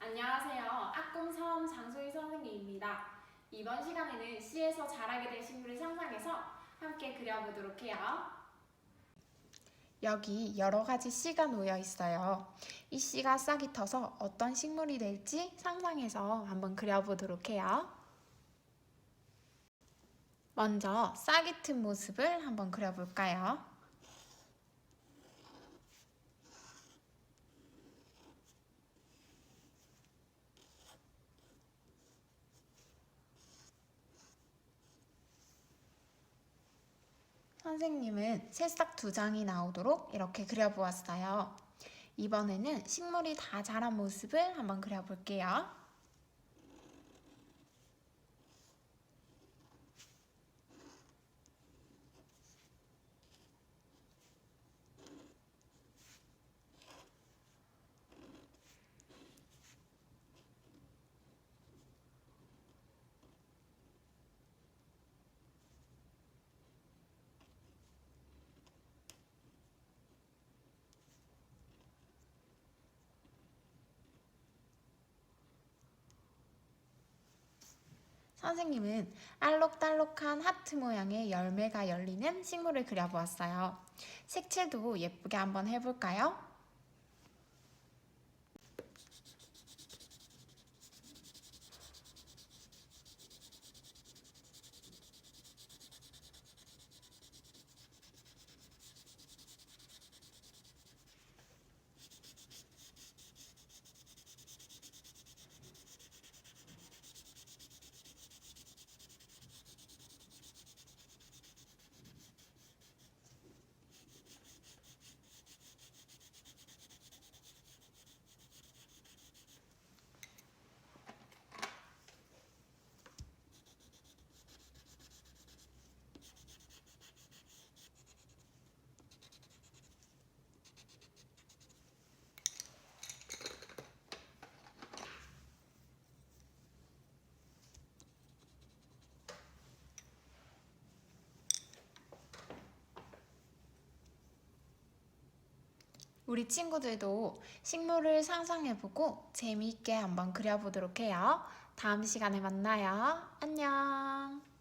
안녕하세요. 악공섬 장소희 선생님입니다. 이번 시간에는 C에서 자라게 될 식물을 상상해서 함께 그려보도록 해요. 여기 여러 가지 씨가 놓여 있어요. 이 씨가 싹이 터서 어떤 식물이 될지 상상해서 한번 그려보도록 해요. 먼저 싹이 튼 모습을 한번 그려볼까요? 선생님은 새싹 두 장이 나오도록 이렇게 그려보았어요. 이번에는 식물이 다 자란 모습을 한번 그려볼게요. 선생님은 알록달록한 하트 모양의 열매가 열리는 식물을 그려보았어요. 색칠도 예쁘게 한번 해볼까요? 우리 친구들도 식물을 상상해보고 재미있게 한번 그려보도록 해요. 다음 시간에 만나요. 안녕.